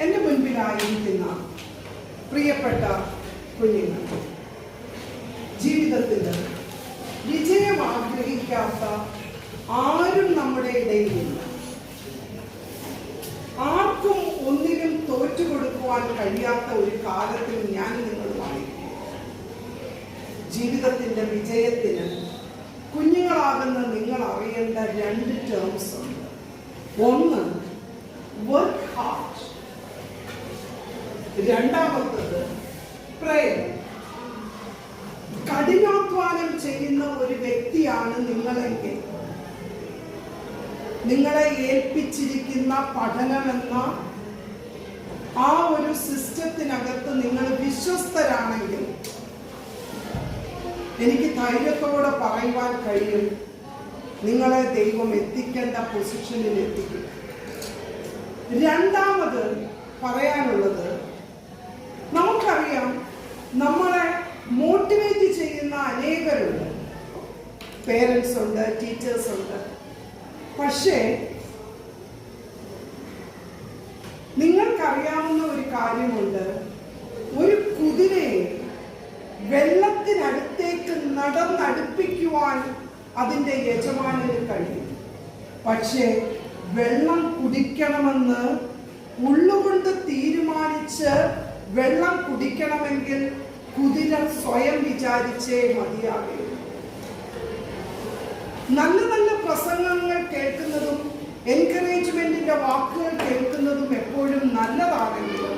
എന്റെ മുൻപിലായിരിക്കുന്ന പ്രിയപ്പെട്ട കുഞ്ഞുങ്ങൾ ജീവിതത്തിൽ വിജയം ആഗ്രഹിക്കാത്ത ആരും നമ്മുടെ ഇടയിലില്ല. ആർക്കും ഒന്നിനും തോറ്റുകൊടുക്കുവാൻ കഴിയാത്ത ഒരു കാലത്തിൽ ഞാൻ നിങ്ങളുമായിരിക്കും ജീവിതത്തിന്റെ വിജയത്തിന് കുഞ്ഞുങ്ങളാകുന്ന നിങ്ങൾ അറിയേണ്ട രണ്ട് ടേംസ് ഉണ്ട്. ഒന്ന് വർക്ക് ഹാർഡ് രണ്ടാമത്തത് പ്രേം. കഠിനാധ്വാനം ചെയ്യുന്ന ഒരു വ്യക്തിയാണ് നിങ്ങളെങ്കിൽ. നിങ്ങളെ ഏൽപ്പിച്ചിരിക്കുന്ന പഠനമെന്ന ആ ഒരു സിസ്റ്റത്തിനകത്ത് നിങ്ങൾ വിശ്വസ്തരാണെങ്കിൽ എനിക്ക് ധൈര്യത്തോടെ പറയുവാൻ കഴിയും. നിങ്ങളെ ദൈവം എത്തിക്കേണ്ട പൊസിഷനിൽ എത്തിക്കും. രണ്ടാമത് പറയാനുള്ളത് നമുക്കറിയാം നമ്മളെ മോട്ടിവേറ്റ് ചെയ്യുന്ന അനേകരുണ്ട്. പേരൻസ് ഉണ്ട് ടീച്ചേഴ്സ് ഉണ്ട്. പക്ഷേ നിങ്ങൾക്കറിയാവുന്ന ഒരു കാര്യമുണ്ട്. ഒരു കുതിരയെ വെള്ളത്തിനടുത്തേക്ക് നടന്നടുപ്പിക്കുവാൻ അതിന്റെ യജമാനന് കഴിയും. പക്ഷേ വെള്ളം കുടിക്കണമെന്ന് ഉള്ളുകൊണ്ട് തീരുമാനിച്ച് വെള്ളം കുടിക്കണമെങ്കിൽ കുതിര സ്വയം വിചാരിച്ചേ മതിയാകും. നല്ല നല്ല പ്രസംഗങ്ങൾ കേൾക്കുന്നതും എൻകറേജ്മെന്റിന്റെ വാക്കുകൾ കേൾക്കുന്നതും എപ്പോഴും നല്ലതാണെങ്കിലും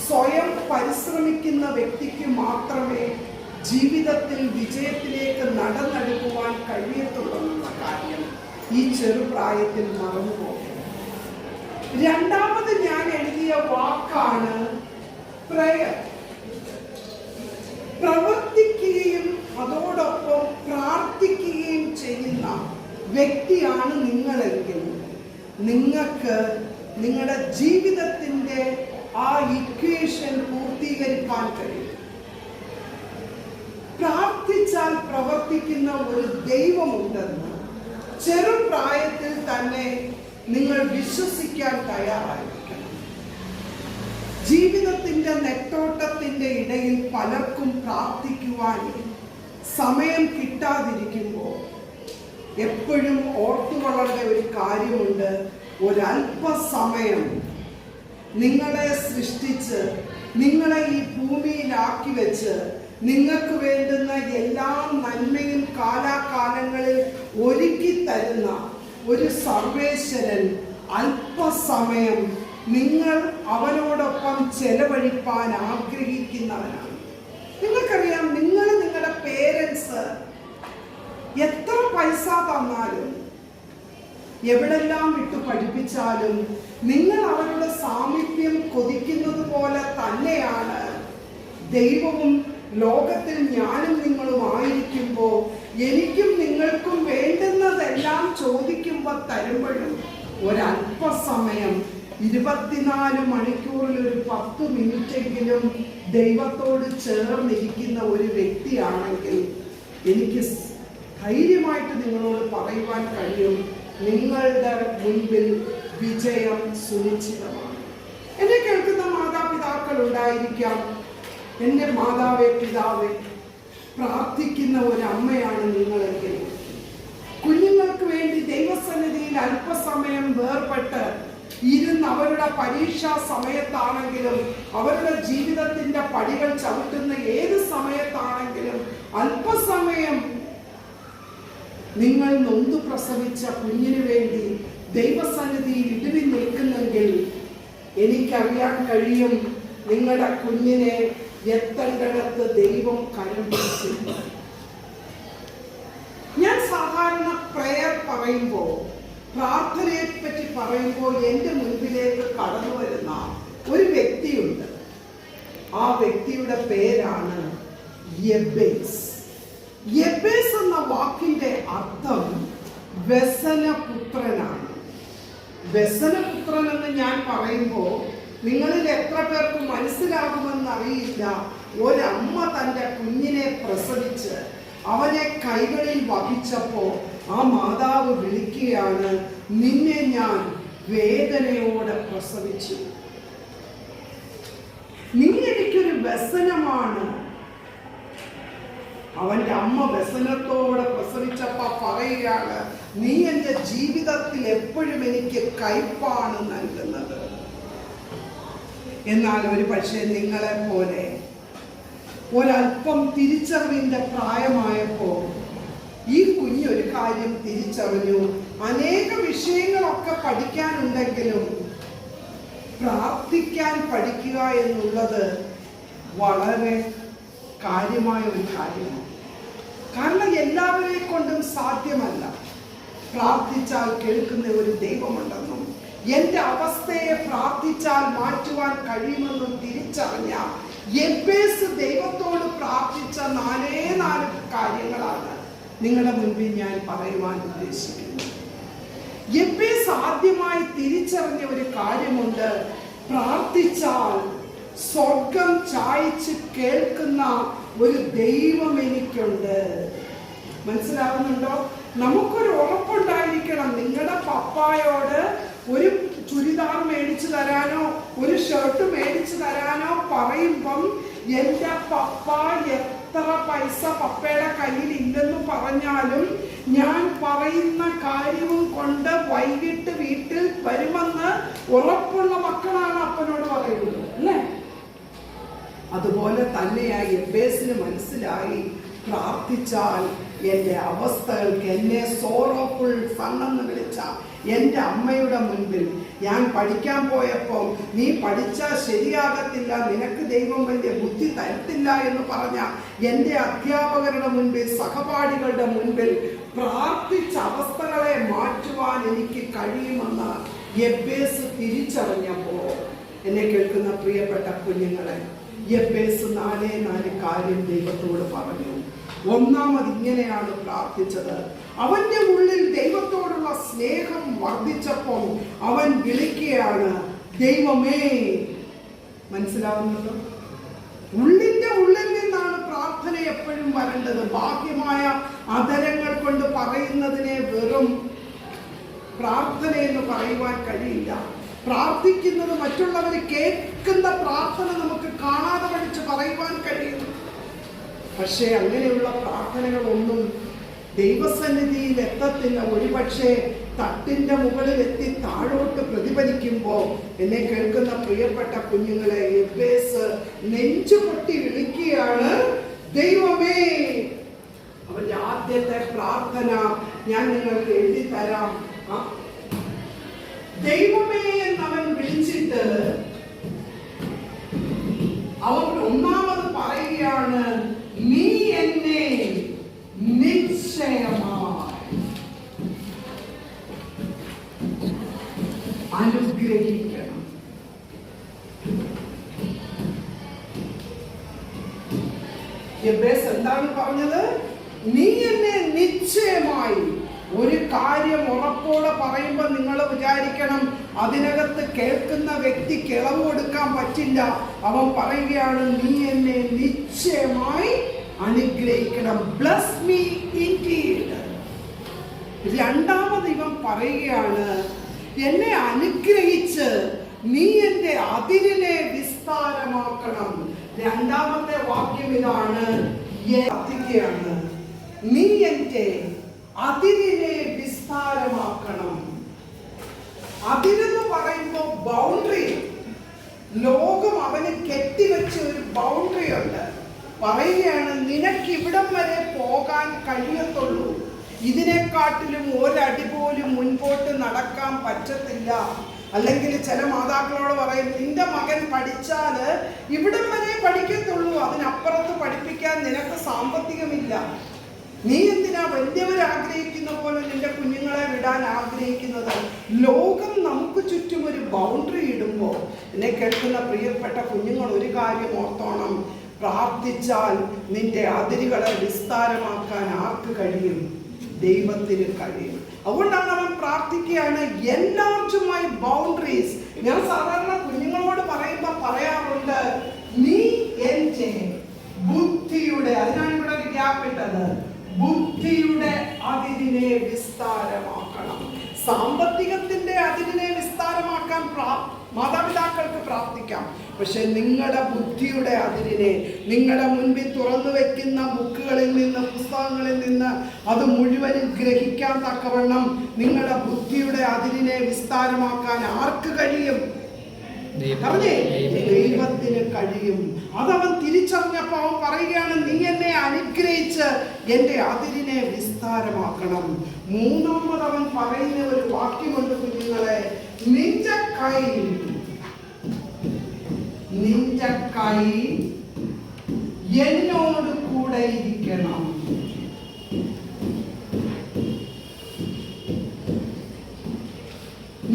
സ്വയം പരിശ്രമിക്കുന്ന വ്യക്തിക്ക് മാത്രമേ ജീവിതത്തിൽ വിജയത്തിലേക്ക് നടന്നെടുക്കുവാൻ കഴിയത്തുള്ളൂ കാര്യം ഈ ചെറുപ്രായത്തിൽ മറന്നുപോകും രണ്ടാമത് ഞാൻ എഴുതിയ വാക്കാണ് പ്രവർത്തിക്കുകയും അതോടൊപ്പം പ്രാർത്ഥിക്കുകയും ചെയ്യുന്ന വ്യക്തിയാണ് നിങ്ങളെങ്കിൽ നിങ്ങൾക്ക് നിങ്ങളുടെ ജീവിതത്തിന്റെ ആ ഇക്വേഷൻ പൂർത്തീകരിക്കാൻ കഴിയും. പ്രാർത്ഥിച്ചാൽ പ്രവർത്തിക്കുന്ന ഒരു ദൈവമുണ്ടെന്ന് ചെറുപ്രായത്തിൽ തന്നെ നിങ്ങൾ വിശ്വസിക്കാൻ തയ്യാറായിരിക്കണം. ജീവിതത്തിന്റെ നെട്ടോട്ടത്തിന്റെ ഇടയിൽ പലർക്കും പ്രാർത്ഥിക്കുവാൻ സമയം കിട്ടാതിരിക്കുമ്പോൾ എപ്പോഴും ഓർത്തുകൊള്ളേണ്ട ഒരു കാര്യമുണ്ട്. ഒരല്പസമയം നിങ്ങളെ സൃഷ്ടിച്ച് നിങ്ങളെ ഈ ഭൂമിയിലാക്കി വെച്ച് നിങ്ങൾക്ക് വേണ്ടുന്ന എല്ലാ നന്മയും കാലാകാലങ്ങളിൽ ഒരുക്കി തരുന്ന ഒരു സർവേശ്വരൻ അല്പസമയം നിങ്ങൾ അവനോടൊപ്പം ചെലവഴിപ്പാൻ ആഗ്രഹിക്കുന്നവനാണ് നിങ്ങൾക്കറിയാം നിങ്ങൾ നിങ്ങളുടെ പേരൻസ് എത്ര പൈസ തന്നാലും എവിടെല്ലാം വിട്ടു പഠിപ്പിച്ചാലും നിങ്ങൾ അവരുടെ സാമീപ്യം കൊതിക്കുന്നത് പോലെ തന്നെയാണ് ദൈവവും ലോകത്തിൽ ഞാനും നിങ്ങളും ആയിരിക്കുമ്പോൾ എനിക്കും നിങ്ങൾക്കും വേണ്ടുന്നതെല്ലാം ചോദിക്കുമ്പോൾ തരുമ്പോഴും ഒരല്പസമയം ഇരുപത്തിനാല് മണിക്കൂറിൽ ഒരു പത്ത് മിനിറ്റെങ്കിലും ദൈവത്തോട് ചേർന്നിരിക്കുന്ന ഒരു വ്യക്തിയാണെങ്കിൽ എനിക്ക് ധൈര്യമായിട്ട് നിങ്ങളോട് പറയുവാൻ കഴിയും. നിങ്ങളുടെ മുൻപിൽ വിജയം സുനിശ്ചിതമാണ്. എന്നെ കേൾക്കുന്ന മാതാപിതാക്കൾ ഉണ്ടായിരിക്കാം. എന്റെ മാതാവേ പിതാവേ പ്രാർത്ഥിക്കുന്ന ഒരു അമ്മയാണ് നിങ്ങളെങ്കിൽ. കുഞ്ഞുങ്ങൾക്ക് വേണ്ടി ദൈവസന്നിധിയിൽ അല്പസമയം വേർപെട്ട് ഇരുന്ന് അവരുടെ പരീക്ഷാ സമയത്താണെങ്കിലും അവരുടെ ജീവിതത്തിന്റെ പടികൾ ചവിട്ടുന്ന ഏത് സമയത്താണെങ്കിലും അല്പസമയം നിങ്ങൾ നൊന്തു പ്രസവിച്ച കുഞ്ഞിനു വേണ്ടി ദൈവസന്നിധിയിൽ ഇടിവി നിൽക്കുന്നെങ്കിൽ എനിക്കറിയാൻ കഴിയും നിങ്ങളുടെ കുഞ്ഞിനെ എത്തേണ്ടിടത്ത് ദൈവം കരം ഞാൻ സാധാരണ പ്രയർ പറയുമ്പോൾ പ്രാർത്ഥനയെ പറ്റി പറയുമ്പോൾ എന്റെ മുൻപിലേക്ക് കടന്നു വരുന്ന ഒരു വ്യക്തിയുണ്ട്. ആ വ്യക്തിയുടെ പേരാണ് യെബേസ്. യെബേസ് എന്ന വാക്കിന്റെ അർത്ഥം വ്യസനപുത്രനാണ്. വ്യസനപുത്രൻ എന്ന് ഞാൻ പറയുമ്പോൾ നിങ്ങളിൽ എത്ര പേർക്ക് മനസ്സിലാകുമെന്ന് അറിയില്ല. ഒരമ്മ തന്റെ കുഞ്ഞിനെ പ്രസവിച്ച് അവനെ കൈകളിൽ വഹിച്ചപ്പോ ആ മാതാവ് വിളിക്കുകയാണ് നിന്നെ ഞാൻ വേദനയോടെ പ്രസവിച്ചു. വ്യസനമാണ്. അവന്റെ അമ്മ വ്യസനത്തോടെ പ്രസവിച്ചപ്പ പറയുകയാണ് നീ എന്റെ ജീവിതത്തിൽ എപ്പോഴും എനിക്ക് കയ്പാണ് നൽകുന്നത്. എന്നാൽ ഒരു പക്ഷേ നിങ്ങളെ പോലെ ഒരല്പം തിരിച്ചറിവിന്റെ പ്രായമായപ്പോൾ ഈ കുഞ്ഞൊരു കാര്യം തിരിച്ചറിഞ്ഞു. അനേക വിഷയങ്ങളൊക്കെ പഠിക്കാനുണ്ടെങ്കിലും പ്രാർത്ഥിക്കാൻ പഠിക്കുക എന്നുള്ളത് വളരെ കാര്യമായ ഒരു കാര്യമാണ്. കാരണം എല്ലാവരെ കൊണ്ടും സാധ്യമല്ല. പ്രാർത്ഥിച്ചാൽ കേൾക്കുന്ന ഒരു ദൈവമുണ്ടെന്നും എന്റെ അവസ്ഥയെ പ്രാർത്ഥിച്ചാൽ മാറ്റുവാൻ കഴിയുമെന്നും തിരിച്ചറിഞ്ഞ എബേസ് ദൈവത്തോട് പ്രാർത്ഥിച്ച നാലേ നാല് കാര്യങ്ങളാണ് നിങ്ങളുടെ മുൻപിൽ ഞാൻ പറയുവാൻ ഉദ്ദേശിക്കുന്നത്. എബേസ് ആദ്യമായി തിരിച്ചറിഞ്ഞ ഒരു കാര്യമുണ്ട്. പ്രാർത്ഥിച്ചാൽ സ്വർഗം ചായച്ച് കേൾക്കുന്ന ഒരു ദൈവം എനിക്കുണ്ട്. മനസ്സിലാവുന്നുണ്ടോ? നമുക്കൊരു ഉറപ്പുണ്ടായിരിക്കണം. നിങ്ങളുടെ പപ്പായോട് ഒരു ചുരിദാർ മേടിച്ചു തരാനോ ഒരു ഷർട്ട് മേടിച്ചു തരാനോ പറയുമ്പം എന്റെ പപ്പ എത്ര പൈസ പപ്പയുടെ കയ്യിൽ ഇല്ലെന്ന് പറഞ്ഞാലും ഞാൻ പറയുന്ന കാര്യവും കൊണ്ട് വൈകിട്ട് വീട്ടിൽ വരുമെന്ന് ഉറപ്പുള്ള മക്കളാണ് അപ്പനോട് പറയുന്നത്. അല്ലേ? അതുപോലെ തന്നെയായി എബേസിന് മനസ്സിലായി പ്രാർത്ഥിച്ചാൽ എന്റെ അവസ്ഥകൾക്ക് എന്നെ സോറോഫുൾ സണ്ണെന്ന് വിളിച്ച എന്റെ അമ്മയുടെ മുൻപിൽ ഞാൻ പഠിക്കാൻ പോയപ്പോൾ നീ പഠിച്ചാൽ ശരിയാകത്തില്ല നിനക്ക് ദൈവം വലിയ ബുദ്ധി തരത്തില്ല എന്ന് പറഞ്ഞ എന്റെ അധ്യാപകരുടെ മുൻപിൽ സഹപാഠികളുടെ മുൻപിൽ പ്രാർത്ഥിച്ച അവസ്ഥകളെ മാറ്റുവാൻ എനിക്ക് കഴിയുമെന്ന് എബേസ് തിരിച്ചറിഞ്ഞപ്പോൾ എന്നെ കേൾക്കുന്ന പ്രിയപ്പെട്ട കുഞ്ഞുങ്ങളെ എബേസ് നാലേ നാല് കാര്യം ദൈവത്തോട് പറഞ്ഞു. ഒന്നാമത് ഇങ്ങനെയാണ് പ്രാർത്ഥിച്ചത്. അവന്റെ ഉള്ളിൽ ദൈവത്തോടുള്ള സ്നേഹം വർദ്ധിച്ചപ്പോൾ അവൻ വിളിക്കുകയാണ് ദൈവമേ മനസ്സിലാവുന്നുണ്ടോ? ഉള്ളിന്റെ ഉള്ളിൽ നിന്നാണ് പ്രാർത്ഥന എപ്പോഴും വരേണ്ടത്. ബാഹ്യമായ അതരങ്ങൾ കൊണ്ട് പറയുന്നതിനെ വെറും പ്രാർത്ഥന എന്ന് പറയുവാൻ കഴിയില്ല. പ്രാർത്ഥിക്കുന്നത് മറ്റുള്ളവർ കേൾക്കുന്ന പ്രാർത്ഥന നമുക്ക് കാണാതെ പഠിച്ച് പറയുവാൻ കഴിയുന്നു പക്ഷേ അങ്ങനെയുള്ള പ്രാർത്ഥനകളൊന്നും ദൈവസന്നിധിയിൽ എത്തത്തില്ല. ഒരുപക്ഷെ തട്ടിന്റെ മുകളിൽ എത്തി താഴോട്ട് പ്രതിഫലിക്കുമ്പോൾ എന്നെ കേൾക്കുന്ന പ്രിയപ്പെട്ട കുഞ്ഞുങ്ങളെ എബേസ് നെഞ്ചു പൊട്ടി വിളിക്കുകയാണ് ദൈവമേ അവന്റെ ആദ്യത്തെ പ്രാർത്ഥന ഞാൻ നിങ്ങൾക്ക് എഴുതി തരാം. ദൈവമേ എന്നവൻ വിളിച്ചിട്ട് അവൻ ഒന്നാമത് പറയുകയാണ് നീ എന്നെ നിശ്ചയമായി അനുഗ്രഹിക്കണം യബ്ബേസ് എന്താണ് പറഞ്ഞത് നീ എന്നെ നിശ്ചയമായി ഒരു കാര്യം ഉറപ്പോടെ പറയുമ്പോൾ നിങ്ങൾ വിചാരിക്കണം അതിനകത്ത് കേൾക്കുന്ന വ്യക്തി കിളവ് കൊടുക്കാൻ പറ്റില്ല അവൻ പറയുകയാണ് നീ എന്നെ നിശ്ചയമായി അനുഗ്രഹിക്കണം ബ്ലസ് മീ ഇൻഡീഡ് രണ്ടാമത് ഇവൻ പറയുകയാണ് എന്നെ അനുഗ്രഹിച്ച് നീ എന്റെ അതിരിനെ വിസ്താരമാക്കണം. രണ്ടാമത്തെ വാക്യം ഇതാണ് കത്തിക്കുകയാണ് നീ എന്റെ അതിരിനെ വിസ്താരമാക്കണം. അതിരെന്ന് പറയുമ്പോൾ ബൗണ്ടറി ലോകം അവന് കെട്ടിവെച്ച ഒരു ബൗണ്ടറി ഉണ്ട്. പറയുകയാണ് നിനക്ക് ഇവിടം വരെ പോകാൻ കഴിയത്തുള്ളൂ. ഇതിനെക്കാട്ടിലും ഒരടി പോലും മുൻപോട്ട് നടക്കാൻ പറ്റത്തില്ല. അല്ലെങ്കിൽ ചില മാതാക്കളോട് പറയും നിന്റെ മകൻ പഠിച്ചാൽ ഇവിടം വരെ പഠിക്കത്തുള്ളൂ. അതിനപ്പുറത്ത് പഠിപ്പിക്കാൻ നിനക്ക് സാമ്പത്തികമില്ല. നീ എന്തിനാ വലിയവരാഗ്രഹിക്കുന്ന പോലെ നിന്റെ കുഞ്ഞുങ്ങളെ വിടാൻ ആഗ്രഹിക്കുന്നത്? ലോകം നമുക്ക് ചുറ്റും ഒരു ബൗണ്ടറി ഇടുമ്പോൾ എന്നെ കേൾക്കുന്ന പ്രിയപ്പെട്ട കുഞ്ഞുങ്ങൾ ഒരു കാര്യം ഓർത്തോണം. പ്രാർത്ഥിച്ചാൽ നിന്റെ അതിരുകളെ വിസ്താരമാക്കാൻ ആർക്ക് കഴിയും? ദൈവത്തിന് കഴിയും. അതുകൊണ്ടാണ് അവൻ പ്രാർത്ഥിക്കുകയാണ് എല്ലാവർക്കുമായി ബൗണ്ടറീസ് ഞാൻ സാധാരണ കുഞ്ഞുങ്ങളോട് പറയുമ്പോൾ പറയാറുണ്ട് നീ എന്റെ ബുദ്ധിയുടെ അതിനാണ് ഇവിടെ ഒരു ഗ്യാപ്പ് ഇട്ടത്. ബുദ്ധിയുടെ അതിരിനെ വിസ്താരമാക്കണം. സാമ്പത്തികത്തിന്റെ അതിരിനെ വിസ്താരമാക്കാൻ പ്രാ- മാതാപിതാക്കൾക്ക് പ്രാർത്ഥിക്കാം. പക്ഷെ നിങ്ങളുടെ ബുദ്ധിയുടെ അതിരിനെ നിങ്ങളുടെ മുൻപിൽ തുറന്നു വെക്കുന്ന ബുക്കുകളിൽ നിന്ന് പുസ്തകങ്ങളിൽ നിന്ന് അത് മുഴുവനും ഗ്രഹിക്കാൻ തക്കവണ്ണം നിങ്ങളുടെ ബുദ്ധിയുടെ അതിരിനെ വിസ്താരമാക്കാൻ ആർക്ക് കഴിയും? പറഞ്ഞേ ദൈവത്തിന് കഴിയും. അതവൻ തിരിച്ചറിഞ്ഞപ്പോ അവൻ പറയുകയാണ് നീ എന്നെ അനുഗ്രഹിച്ച് എന്റെ അതിരിനെ വിസ്താരമാക്കണം. മൂന്നാമത് അവൻ പറയുന്ന ഒരു വാക്യമുണ്ട് കുഞ്ഞുങ്ങളെ നിന്റെ കൈ നിന്റെ കൈ എന്നോട് കൂടെ ഇരിക്കണം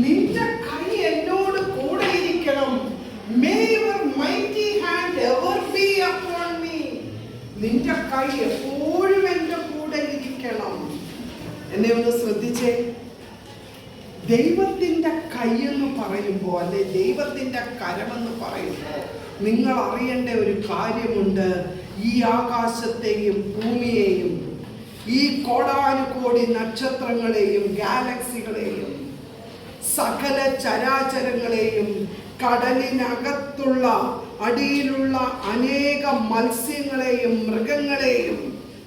നിന്റെ കൈ എന്നോട് കൂടെ ഇരിക്കണം may your mighty hand ever be upon me നിന്റെ കൈ എപ്പോഴും എന്റെ കൂടെ ഇരിക്കണം. എന്നെ ഒന്ന് ശ്രദ്ധിച്ചേ. ദൈവത്തിന്റെ കൈയെന്ന് പറയുമ്പോൾ അല്ലെ ദൈവത്തിന്റെ കരമെന്ന് പറയുമ്പോൾ നിങ്ങൾ അറിയേണ്ട ഒരു കാര്യമുണ്ട്. ഈ ആകാശത്തെയും ഭൂമിയെയും ഈ കോടാനുകോടി നക്ഷത്രങ്ങളെയും ഗാലക്സികളെയും സകല ചരാചരങ്ങളെയും കടലിനകത്തുള്ള അടിയിലുള്ള അനേക മത്സ്യങ്ങളെയും മൃഗങ്ങളെയും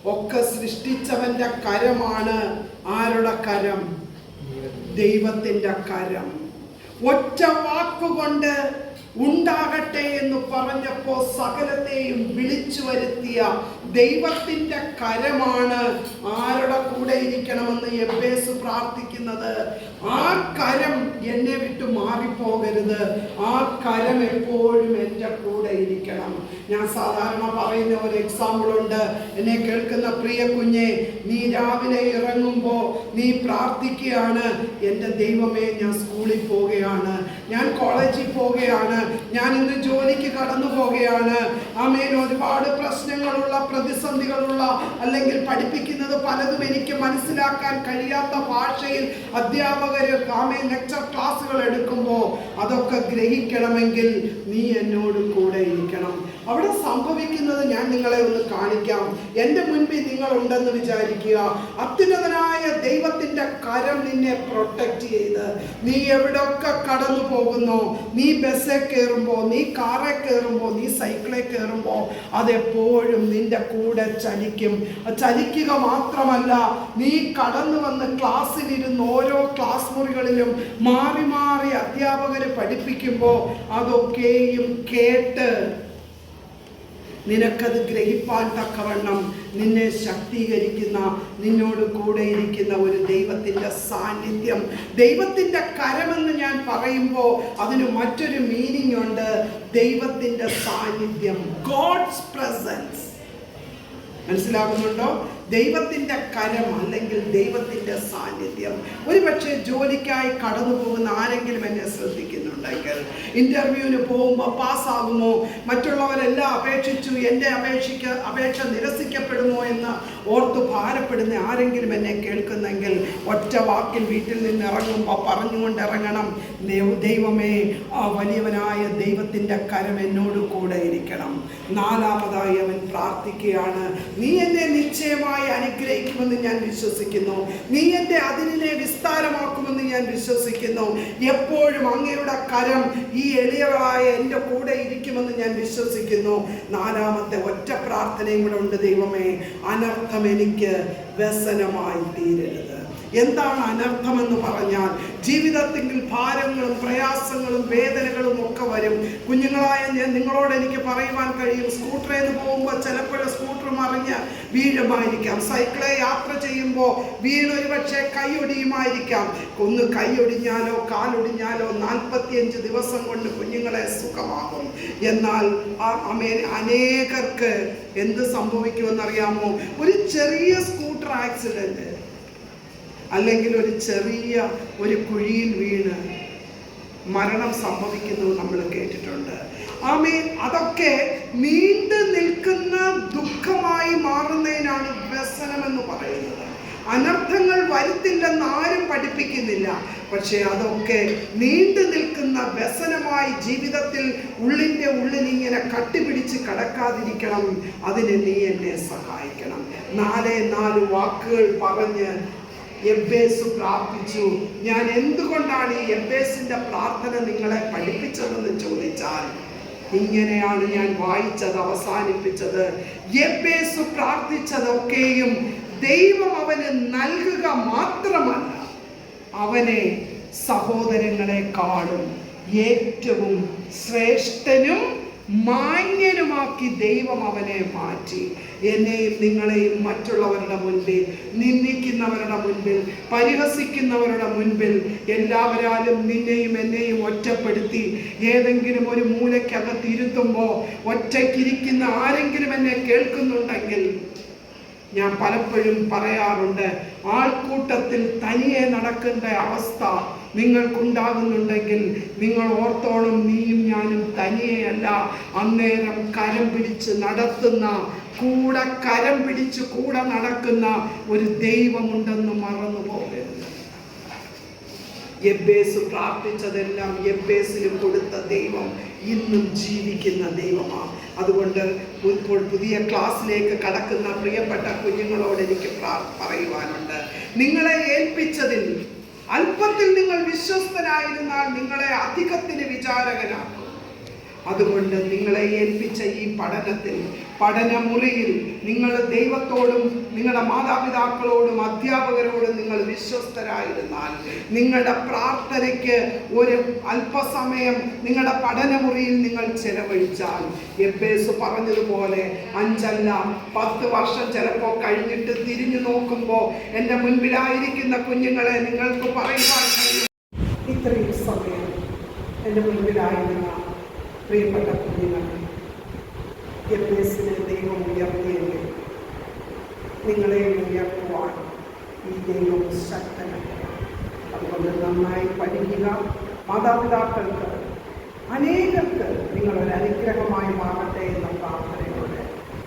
ഒക്കെ സൃഷ്ടിച്ചവന്റെ കരമാണ് ആരുടെ കരം? ദൈവത്തിന്റെ കരം. ഒറ്റ വാക്കുകൊണ്ട് ഉണ്ടാകട്ടെ എന്ന് പറഞ്ഞപ്പോ സകലത്തെയും വിളിച്ചു വരുത്തിയ ദൈവത്തിന്റെ കരമാണ് ആരുടെ കൂടെ ഇരിക്കണമെന്ന് എബേസ് പ്രാർത്ഥിക്കുന്നത്. ആ കരം എന്നെ വിട്ടു മാറിപ്പോകരുത്. ആ കരം എപ്പോഴും എന്റെ കൂടെ ഇരിക്കണം. ഞാൻ സാധാരണ പറയുന്ന ഒരു എക്സാമ്പിൾ ഉണ്ട്. എന്നെ കേൾക്കുന്ന പ്രിയ കുഞ്ഞെ നീ രാവിലെ ഇറങ്ങുമ്പോൾ നീ പ്രാർത്ഥിക്കുകയാണ് എന്റെ ദൈവമേ ഞാൻ സ്കൂളിൽ പോവുകയാണ് ഞാൻ കോളേജിൽ പോവുകയാണ് ഞാൻ ഇന്ന് ജോലിക്ക് കടന്നു പോവുകയാണ്. ആമേൻ. ഒരുപാട് പ്രശ്നങ്ങളുള്ള പ്രതിസന്ധികളുള്ള അല്ലെങ്കിൽ പഠിപ്പിക്കുന്നത് പലതും എനിക്ക് മനസ്സിലാക്കാൻ കഴിയാത്ത ഭാഷയിൽ അധ്യാപകർ ആമേ ലെക്ചർ ക്ലാസ്സുകൾ എടുക്കുമ്പോൾ അതൊക്കെ ഗ്രഹിക്കണമെങ്കിൽ നീ എന്നോട് കൂടെ ഇരിക്കണം. അവിടെ സംഭവിക്കുന്നത് ഞാൻ നിങ്ങളെ ഒന്ന് കാണിക്കാം. എന്റെ മുൻപിൽ നിങ്ങൾ ഉണ്ടെന്ന് വിചാരിക്കുക. അത്യുന്നതനായ ദൈവത്തിന്റെ കരം നിന്നെ പ്രൊട്ടക്റ്റ് ചെയ്ത്. നീ എവിടെയൊക്കെ കടന്നു പോകുന്നു? നീ ബസ്സിൽ കയറുമ്പോൾ നീ കാറിൽ കയറുമ്പോൾ നീ സൈക്കിളിൽ കയറുമ്പോൾ അതെപ്പോഴും നിന്റെ കൂടെ ചലിക്കും. ചലിക്കുക മാത്രമല്ല നീ കടന്നു വന്ന് ക്ലാസ്സിലിരുന്ന് ഓരോ ക്ലാസ് മുറികളിലും മാറി മാറി അധ്യാപകർ പഠിപ്പിക്കുമ്പോൾ അതൊക്കെയും കേട്ട് നിനക്കത് ഗ്രഹിപ്പാൻ തക്കവണ്ണം നിന്നെ ശക്തീകരിക്കുന്ന നിന്നോട് കൂടെ ഇരിക്കുന്ന ഒരു ദൈവത്തിന്റെ സാന്നിധ്യം. ദൈവത്തിന്റെ കരമെന്ന് ഞാൻ പറയുമ്പോൾ അതിന് മറ്റൊരു മീനിങ് ഉണ്ട്. ദൈവത്തിന്റെ സാന്നിധ്യം. ഗോഡ്സ് പ്രസൻസ് മനസ്സിലാകുന്നുണ്ടോ? ദൈവത്തിന്റെ കരം അല്ലെങ്കിൽ ദൈവത്തിന്റെ സാന്നിധ്യം. ഒരുപക്ഷെ ജോലിക്കായി കടന്നു പോകുന്ന ആരെങ്കിലും എന്നെ ശ്രദ്ധിക്കുന്നുണ്ടെങ്കിൽ ഇന്റർവ്യൂവിന് പോകുമ്പോൾ പാസ്സാകുമോ? മറ്റുള്ളവരെല്ലാം അപേക്ഷിച്ചു എന്റെ അപേക്ഷിക്ക അപേക്ഷ നിരസിക്കപ്പെടുമോ എന്ന് ഓർത്ത് ഭാരപ്പെടുന്ന ആരെങ്കിലും എന്നെ കേൾക്കുന്നെങ്കിൽ ഒറ്റ വാക്കിൽ വീട്ടിൽ നിന്ന് ഇറങ്ങുമ്പോൾ പറഞ്ഞുകൊണ്ട് ഇറങ്ങണം ദൈവ- ദൈവമേ ആ വലിയവനായ ദൈവത്തിന്റെ കരം എന്നോട് കൂടെ ഇരിക്കണം. നാലാമതായി അവൻ പ്രാർത്ഥിക്കുകയാണ് നീ എന്നെ നിശ്ചയമായി അനുഗ്രഹിക്കുമെന്ന് ഞാൻ വിശ്വസിക്കുന്നു. നീ എന്റെ അതിരിനെ വിസ്താരമാക്കുമെന്ന് ഞാൻ വിശ്വസിക്കുന്നു. എപ്പോഴും അങ്ങയുടെ കരം ഈ എളിയവളായ എന്റെ കൂടെ ഇരിക്കുമെന്ന് ഞാൻ വിശ്വസിക്കുന്നു. നാലാമത്തെ ഒറ്റ പ്രാർത്ഥനയും കൂടെ ഉണ്ട് ദൈവമേ. അനർത്ഥം എനിക്ക് വ്യസനമായി തീരരുത്. എന്താണ് അനർത്ഥമെന്ന് പറഞ്ഞാൽ ജീവിതത്തിൽ ഭാരങ്ങളും പ്രയാസങ്ങളും വേദനകളും ഒക്കെ വരും. കുഞ്ഞുങ്ങളായ ഞാൻ നിങ്ങളോട് എനിക്ക് പറയുവാൻ കഴിയും. സ്കൂട്ടറിൽ നിന്ന് പോകുമ്പോൾ ചിലപ്പോൾ സ്കൂട്ടർ മറിഞ്ഞ് വീഴുമായിരിക്കാം. സൈക്കിളെ യാത്ര ചെയ്യുമ്പോൾ വീണൊരു പക്ഷേ കൈയൊടിയുമായിരിക്കാം. ഒന്ന് കൈയൊടിഞ്ഞാലോ കാലൊടിഞ്ഞാലോ നാൽപ്പത്തിയഞ്ച് ദിവസം കൊണ്ട് കുഞ്ഞുങ്ങളെ സുഖമാകും. എന്നാൽ അമേ അനേകർക്ക് എന്ത് സംഭവിക്കുമെന്നറിയാമോ? ഒരു ചെറിയ സ്കൂട്ടർ ആക്സിഡന്റ് അല്ലെങ്കിൽ ഒരു ചെറിയ ഒരു കുഴിയിൽ വീണ് മരണം സംഭവിക്കുന്നു നമ്മൾ കേട്ടിട്ടുണ്ട്. ആമേൻ അതൊക്കെ നീണ്ടു നിൽക്കുന്ന ദുഃഖമായി മാറുന്നതിനാണ് വ്യസനം എന്ന് പറയുന്നത്. അനർത്ഥങ്ങൾ വരുത്തില്ലെന്ന് ആരും പഠിപ്പിക്കുന്നില്ല. പക്ഷേ അതൊക്കെ നീണ്ടു നിൽക്കുന്ന വ്യസനമായി ജീവിതത്തിൽ ഉള്ളിന്റെ ഉള്ളിൽ ഇങ്ങനെ കട്ടിപിടിച്ച് കടക്കാതിരിക്കണം. അതിന് നീ എന്നെ സഹായിക്കണം. നാലേ നാല് വാക്കുകൾ പറഞ്ഞ് എബേസ് പ്രാർത്ഥിച്ചു. ഞാൻ എന്തുകൊണ്ടാണ് ഈ എബേസിന്റെ പ്രാർത്ഥന നിങ്ങളെ പഠിപ്പിച്ചതെന്ന് ചോദിച്ചാൽ ഇങ്ങനെയാണ് ഞാൻ വായിച്ചത് അവസാനിപ്പിച്ചത്. എബേസ് പ്രാർത്ഥിച്ചതൊക്കെയും ദൈവം അവന് നൽകുക മാത്രമല്ല അവനെ സഹോദരങ്ങളെ കാണും. ഏറ്റവും ശ്രേഷ്ഠനും മാന്യനുമാക്കി ദൈവം അവനെ മാറ്റി. എന്നെയും നിങ്ങളെയും മറ്റുള്ളവരുടെ മുൻപിൽ നിന്ദിക്കുന്നവരുടെ മുൻപിൽ പരിഹസിക്കുന്നവരുടെ മുൻപിൽ എല്ലാവരാലും നിന്നെയും എന്നെയും ഒറ്റപ്പെടുത്തി. ഏതെങ്കിലും ഒരു മൂലയ്ക്കകത്ത് ഇരുത്തുമ്പോൾ ഒറ്റയ്ക്കിരിക്കുന്ന ആരെങ്കിലും എന്നെ കേൾക്കുന്നുണ്ടെങ്കിൽ ഞാൻ പലപ്പോഴും പറയാറുണ്ട് ആൾക്കൂട്ടത്തിൽ തനിയെ നടക്കേണ്ട അവസ്ഥ നിങ്ങൾക്കുണ്ടാകുന്നുണ്ടെങ്കിൽ നിങ്ങൾ ഓർത്തോണം നീയും ഞാനും തനിയെയല്ല. അന്നേരം കരം പിടിച്ച് നടത്തുന്ന കൂടെ കരം പിടിച്ച് കൂടെ നടക്കുന്ന ഒരു ദൈവമുണ്ടെന്ന് മറന്നു പോകരുത് എബ്ബേസ് പ്രാർത്ഥിച്ചതെല്ലാം എബേസിന് കൊടുത്ത ദൈവം. ഇന്നും ജീവിക്കുന്ന ദൈവമാണ്. അതുകൊണ്ട് ഇപ്പോൾ പുതിയ ക്ലാസ്സിലേക്ക് കടക്കുന്ന പ്രിയപ്പെട്ട കുഞ്ഞുങ്ങളോട് എനിക്ക് പറയുവാനുണ്ട്. നിങ്ങളെ ഏൽപ്പിച്ചതിൽ അല്പത്തിൽ നിങ്ങൾ വിശ്വസ്തരായിരുന്നാൽ നിങ്ങളെ അധികത്തിന് വിചാരകനാക്കും. അതുകൊണ്ട് നിങ്ങളെ ഏൽപ്പിച്ച ഈ പഠനത്തിൽ പഠനമുറിയിൽ നിങ്ങൾ ദൈവത്തോടും നിങ്ങളുടെ മാതാപിതാക്കളോടും അധ്യാപകരോടും നിങ്ങൾ വിശ്വസ്തരായിരുന്നാൽ നിങ്ങളുടെ പ്രാർത്ഥനയ്ക്ക് ഒരു അല്പസമയം നിങ്ങളുടെ പഠനമുറിയിൽ നിങ്ങൾ ചെലവഴിച്ചാൽ എബേസ് പറഞ്ഞതുപോലെ അഞ്ചല്ല പത്ത് വർഷം ചിലപ്പോൾ കഴിഞ്ഞിട്ട് തിരിഞ്ഞു നോക്കുമ്പോൾ എന്റെ മുൻപിലായിരിക്കുന്ന കുഞ്ഞുങ്ങളെ നിങ്ങൾക്ക് പറയുവാൻ ഇത്രയും സമയം എന്റെ മുൻപിലായിരുന്ന പ്രിയപ്പെട്ട കുഞ്ഞുങ്ങൾ എബേസിനെ ദൈവം ഉയർത്തിയെങ്കിൽ നിങ്ങളെ ഉയർത്തുവാൻ ഈ ദൈവം ശക്തനാണ്. അതുകൊണ്ട് നന്നായി പഠിക്കുക. മാതാപിതാക്കൾക്ക് അനേകർക്ക് നിങ്ങളൊരു അനുഗ്രഹമായി മാറട്ടെ എന്ന പ്രാർത്ഥനയോടെ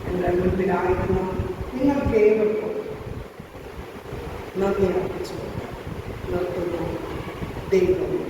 എന്റെ മുൻപിലായിരുന്ന നിങ്ങൾക്ക് ഏവർക്കും നന്ദി അർപ്പിച്ചു നിർത്തുന്നു. ദൈവം